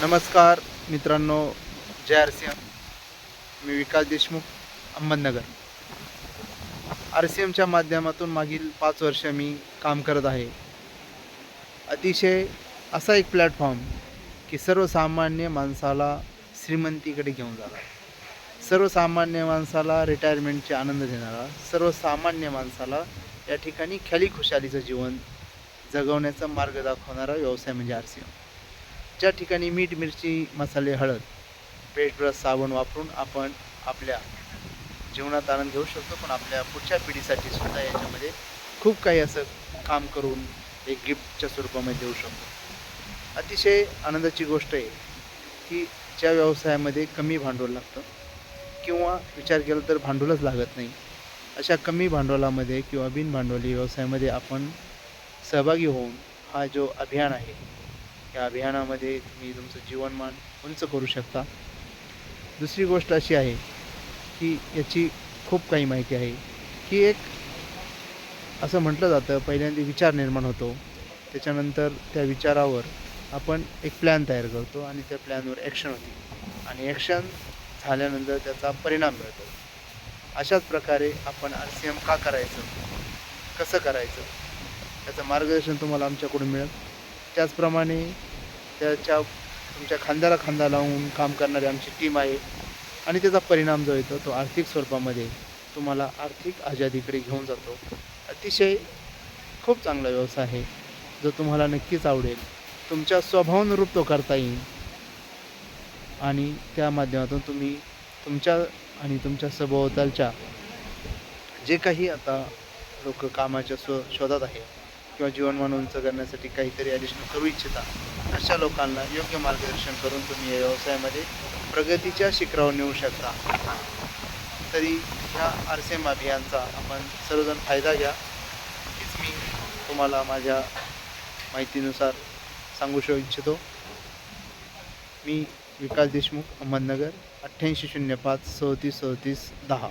नमस्कार मित्रांनो. जय आर सी एम मी विकास देशमुख अहमदनगर. आर सी एमच्या माध्यमातून मागील पाच वर्ष मी काम करत आहे. अतिशय असा एक प्लॅटफॉर्म की सर्वसामान्य माणसाला श्रीमंतीकडे घेऊन जाणार सर्वसामान्य माणसाला रिटायरमेंटचे आनंद देणारा सर्वसामान्य माणसाला या ठिकाणी ख्याली खुशालीचं जीवन जगवण्याचा मार्ग दाखवणारा व्यवसाय म्हणजे आर सी एम ज्या ठिकाणी मीठ मिरची मसाले हळद पेस्ट ब्रश साबण वापरून आपण आपल्या जीवनात आनंद घेऊ शकतो पण आपल्या पुढच्या पिढीसाठी सुद्धा याच्यामध्ये खूप काही असं काम करून एक गिफ्टच्या स्वरूपामध्ये देऊ शकतो. अतिशय आनंदाची गोष्ट आहे की ज्या व्यवसायामध्ये कमी भांडवल लागतं किंवा विचार केला तर भांडवलच लागत नाही. अशा कमी भांडवलामध्ये किंवा बिनभांडवली व्यवसायामध्ये आपण सहभागी होऊन हा जो अभियान आहे या अभियानामध्ये तुम्ही तुमचं जीवनमान उंच करू शकता. दुसरी गोष्ट अशी आहे की याची खूप काही माहिती आहे की एक असं म्हटलं जातं पहिल्यांदा विचार निर्माण होतो. त्याच्यानंतर त्या विचारावर आपण एक प्लॅन तयार करतो आणि त्या प्लॅनवर ॲक्शन होते. आणि ॲक्शन झाल्यानंतर त्याचा परिणाम मिळतो. अशाच प्रकारे आपण आर सी एम का करायचं? कसं करायचं? त्याचं मार्गदर्शन तुम्हाला आमच्याकडून मिळेल. त्याचप्रमाणे त्याच्या तुमच्या खांद्याला खांदा लावून काम करणारी आमची टीम आहे. आणि त्याचा परिणाम जो येतो तो आर्थिक स्वरूपामध्ये तुम्हाला आर्थिक आझादीकडे घेऊन जातो. अतिशय खूप चांगला व्यवसाय आहे. जो तुम्हाला नक्कीच आवडेल. तुमच्या स्वभावानुरूप तो करता येईल. आणि त्या माध्यमातून तुम्ही तुमच्या आणि तुमच्या सभोवतालच्या जे काही आता लोक कामाच्या स्व शोधात आहे किंवा जीवनमान उंच करण्यासाठी काहीतरी ॲडिशनल करू इच्छिता अशा लोकांना योग्य मार्गदर्शन करून तुम्ही या व्यवसायामध्ये प्रगतीच्या शिखरावर नेऊ शकता. तरी ह्या आर सी एम अभियानचा आपण सर्वजण फायदा घ्या. हेच मी तुम्हाला माझ्या माहितीनुसार सांगू शो इच्छितो. मी विकास देशमुख अहमदनगर अठ्ठ्याऐंशी शून्य पाच सदतीस चौतीस दहा.